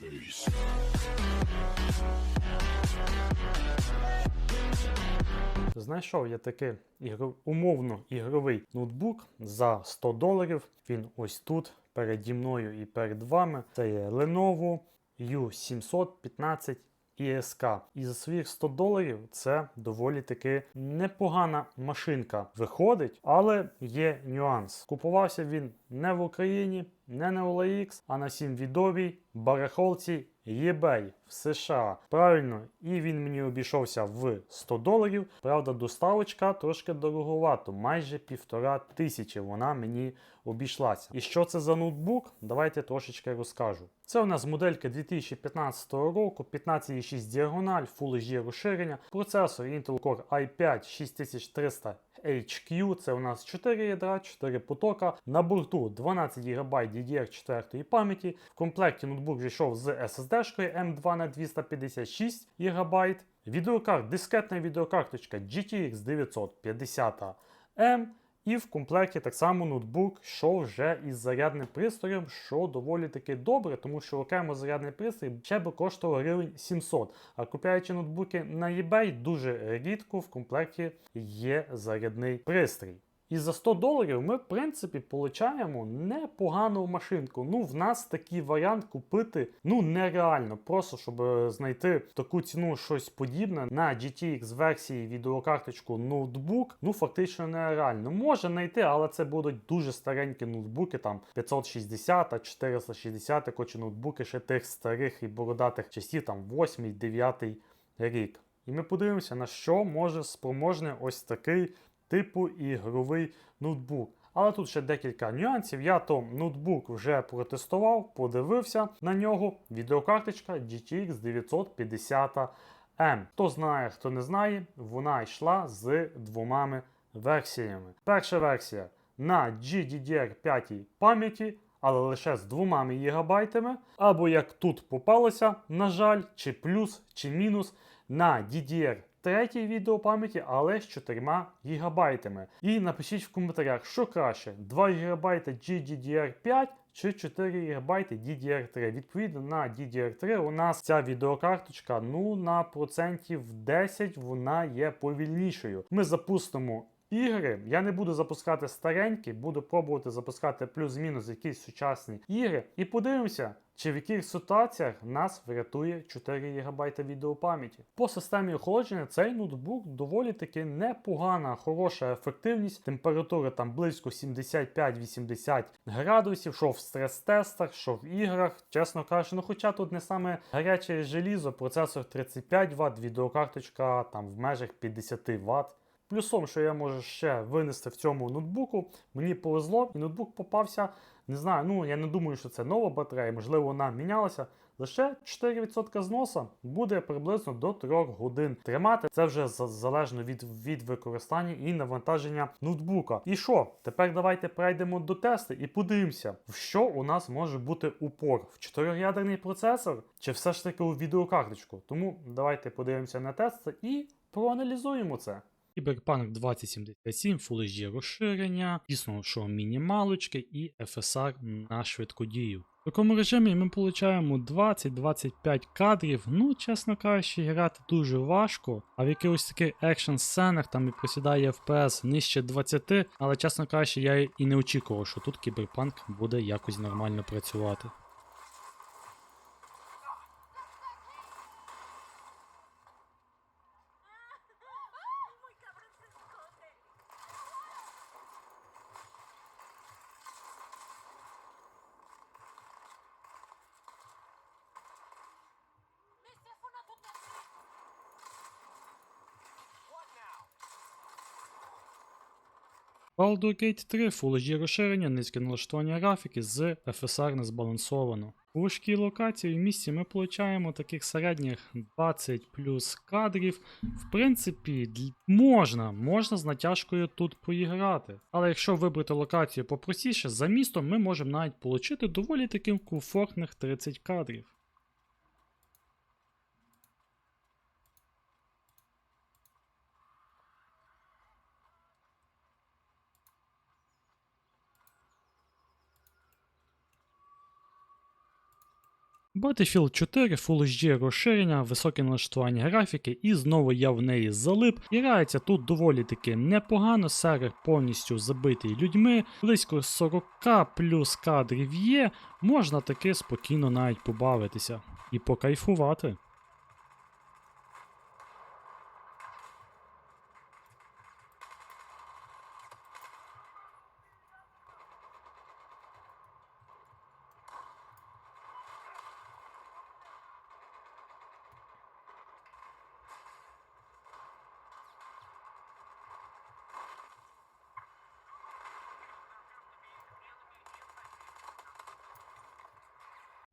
Bass. Знайшов я такий умовно ігровий ноутбук за 100 доларів. Він ось тут переді мною і перед вами. Це є Lenovo U715 ISK. І за своїх 100 доларів це доволі таки непогана машинка виходить, але є нюанс. Купувався він не в Україні, не на OLX, а на сім відомій барахолці eBay в США. Правильно, і він мені обійшовся в 100 доларів. Правда, доставочка трошки дороговато, майже півтора тисячі вона мені обійшлася. І що це за ноутбук? Давайте трошечки розкажу. Це у нас моделька 2015 року, 15,6 діагональ, Full HD розширення, процесор Intel Core i5 6300 HQ, це у нас 4 ядра, 4 потока. На борту 12 ГБ DDR4 пам'яті. В комплекті ноутбук зійшов з SSD-шкою M2 на 256 ГБ. Відеокарт, дискетна відеокарточка GTX 950M. І в комплекті так само ноутбук йшов вже із зарядним пристроєм, що доволі таки добре, тому що окремо зарядний пристрій ще би коштував гривень 700. А купляючи ноутбуки на eBay, дуже рідко в комплекті є зарядний пристрій. І за 100 доларів ми, в принципі, получаємо непогану машинку. Ну, в нас такий варіант купити ну нереально. Просто щоб е, знайти таку ціну щось подібне на GTX версії відеокарточку ноутбук, ну фактично нереально. Може знайти, але це будуть дуже старенькі ноутбуки, там 560 460 хоче ноутбуки ще тих старих і бородатих часів, там 8 9 рік. І ми подивимося, на що може спроможний ось такий типу ігровий ноутбук. Але тут ще декілька нюансів. Я то ноутбук вже протестував, подивився на нього. Відеокарточка GTX 950M. Хто знає, хто не знає, вона йшла з двома версіями. Перша версія на GDDR5 пам'яті. Але лише з 2 ГБ, або як тут попалося, на жаль, чи плюс, чи мінус на DDR третій відео пам'яті, але з 4 ГБ. І напишіть в коментарях, що краще: 2 ГБ GDDR5 чи 4 ГБ DDR3. Відповідно, на DDR3 у нас ця відеокарточка ну на процентів 10 вона є повільнішою. Ми запустимо. Ігри я не буду запускати старенькі, буду пробувати запускати плюс-мінус якісь сучасні ігри. І подивимося, чи в яких ситуаціях нас врятує 4 ГБ відеопам'яті. По системі охолодження цей ноутбук доволі таки непогана, хороша ефективність. Температура там близько 75-80 градусів, що в стрес-тестах, що в іграх. Чесно кажучи, ну хоча тут не саме гаряче желізо, процесор 35 Вт, відеокарточка там в межах 50 Вт. Плюсом, що я можу ще винести в цьому ноутбуку, мені повезло, і ноутбук попався. Не знаю, ну я не думаю, що це нова батарея, можливо, вона мінялася. Лише 4% зноса буде приблизно до 3 годин тримати. Це вже залежно від від використання і навантаження ноутбука. І що? Тепер давайте перейдемо до тесту і подивимося, в що у нас може бути упор: в 4-ядерний процесор чи все ж таки у відеокарточку. Тому давайте подивимося на тести і проаналізуємо це. Cyberpunk 2077, Full HD розширення, дійсно, що мінімалочки і FSR на швидкодію. В такому режимі ми отримуємо 20-25 кадрів. Ну, чесно кажучи, грати дуже важко. А в якихось таких екшн сценах там і просідає FPS нижче 20, але чесно кажучи, я і не очікував, що тут кіберпанк буде якось нормально працювати. Baldur's Gate 3 Full HD розширення, низьке налаштування графіки з FSR не збалансовано. У важкій локації в місті ми получаємо таких середніх 20 плюс кадрів. В принципі, можна, можна з натяжкою тут поіграти. Але якщо вибрати локацію попростіше, за містом ми можемо навіть отримати доволі таким комфортних 30 кадрів. Battlefield 4 Full HD розширення, високе налаштування графіки, і знову я в неї залип. Грається тут доволі таки непогано, сервер повністю забитий людьми, близько 40 плюс кадрів є, можна таки спокійно навіть побавитися і покайфувати.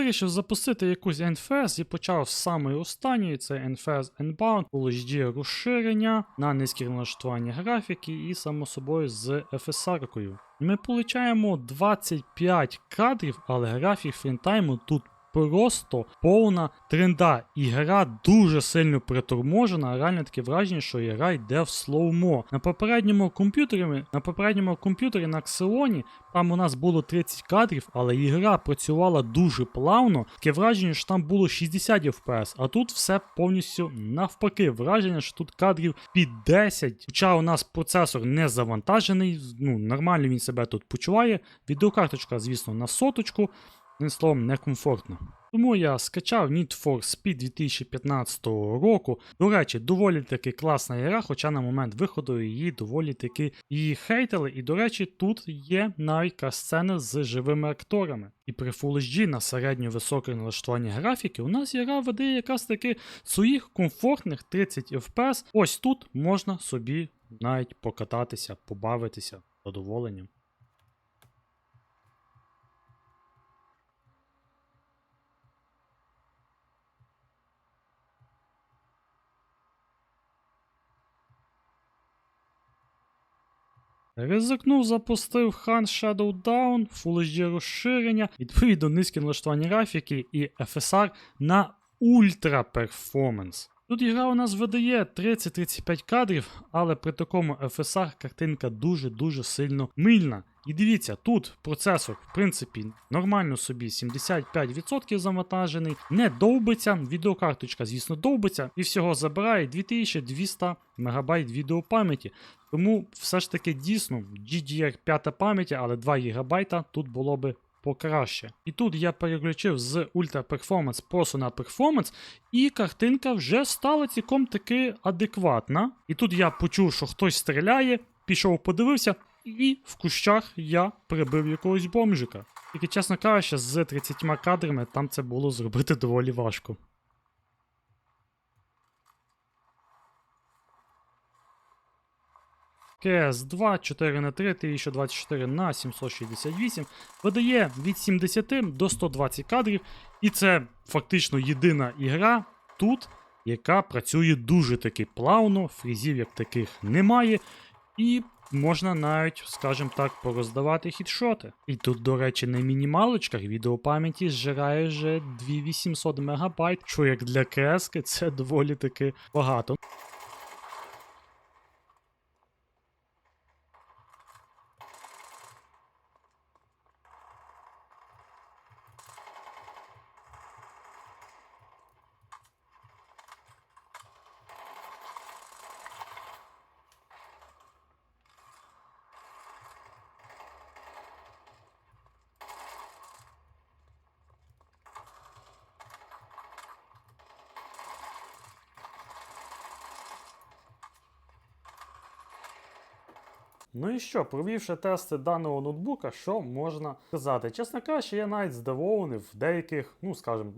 Вирішив запустити якусь NFS і почав з самої останньої, це NFS Unbound, HD розширення на низькі налаштування графіки і, само собою, з FSR-кою. Ми получаємо 25 кадрів, але графік фрінтайму тут просто повна тренда. І гра дуже сильно приторможена, реально таке враження, що гра йде в слоумо. На попередньому комп'ютері, на попередньому комп'ютері на Xeon там у нас було 30 кадрів, але ігра працювала дуже плавно. Таке враження, що там було 60 FPS, а тут все повністю навпаки. Враження, що тут кадрів під 10. Хоча у нас процесор не завантажений, ну нормально він себе тут почуває. Відеокарточка, звісно, на соточку. Одним словом, некомфортно. Тому я скачав Need for Speed 2015 року. До речі, доволі таки класна гра, хоча на момент виходу її доволі таки її хейтили. І, до речі, тут є навіть касцени з живими акторами. І при Full HD на середньо високе налаштування графіки у нас гра веде якраз таки своїх комфортних 30 FPS. Ось тут можна собі навіть покататися, побавитися задоволенням. Ризикнув, запустив Хан Shadow Down, Full HD розширення, відповідно низькі налаштування графіки і FSR на ультра перформанс. Тут гра у нас видає 30-35 кадрів, але при такому FSR картинка дуже-дуже сильно мильна. І дивіться, тут процесор, в принципі, нормально собі 75% завантажений, не довбиться, відеокарточка, звісно, довбиться, і всього забирає 2200 МБ відеопам'яті. Тому все ж таки дійсно GDR 5 пам'яті, але 2 ГБ тут було би покраще. І тут я переключив з Ultra Performance просто на Performance, і картинка вже стала цілком таки адекватна. І тут я почув, що хтось стріляє, пішов, подивився, і в кущах я прибив якогось бомжика. Тільки, чесно кажучи, з 30 кадрами там це було зробити доволі важко. КС 2 4 на 3 1024 на 768 видає від 70 до 120 кадрів, і це фактично єдина ігра тут, яка працює дуже таки плавно, фрізів як таких немає, і можна навіть, скажімо так, пороздавати хідшоти. І тут, до речі, на мінімалочках відеопам'яті зжирає вже 2800 МБ, що як для КС це доволі таки багато. Ну і що, провівши тести даного ноутбука, що можна сказати? Чесно кажучи, я навіть здивований в деяких, ну скажімо,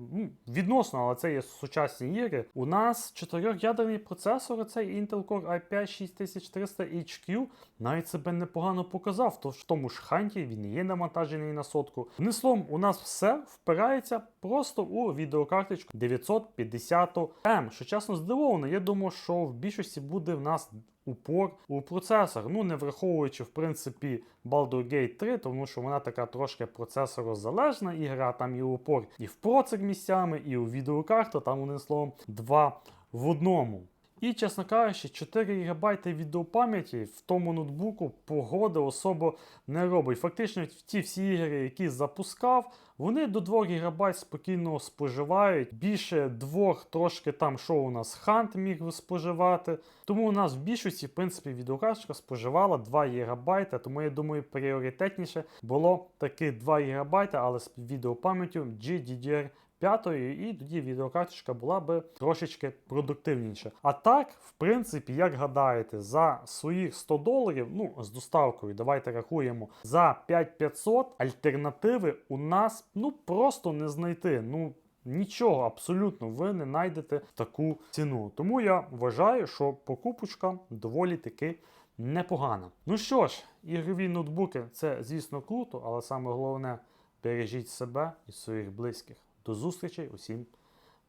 відносно, але це є сучасні ігри. У нас чотирьохядерний процесор, цей Intel Core i5 6300 HQ, навіть себе непогано показав. Тож в тому ж ханті він є навантажений на сотку. Словом, у нас все впирається просто у відеокарточку 950M. Що чесно здивований, я думав, що в більшості буде в нас упор у процесор. Ну, не враховуючи, в принципі, Baldur's Gate 3, тому що вона така трошки процесорозалежна ігра, там і упор і в процер місцями, і у відеокарту, там, одним словом, два в одному. І, чесно кажучи, 4 ГБ відеопам'яті в тому ноутбуку погоди особо не робить. Фактично, ті всі ігри, які запускав, вони до 2 ГБ спокійно споживають. Більше двох трошки там, що у нас Хант міг споживати. Тому у нас в більшості, в принципі, відеокарточка споживала 2 ГБ, тому я думаю, пріоритетніше було таки 2 ГБ, але з відеопам'яттю GDDR 5, і тоді відеокарточка була би трошечки продуктивніша. А так, в принципі, як гадаєте, за своїх 100 доларів, ну з доставкою, давайте рахуємо, за 5500 альтернативи у нас ну просто не знайти. Ну Нічого абсолютно ви не знайдете таку ціну. Тому я вважаю, що покупочка доволі таки непогана. Ну що ж, ігрові ноутбуки це, звісно, круто, але саме головне бережіть себе і своїх близьких. До зустрічі усім,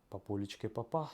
папулечки, папа.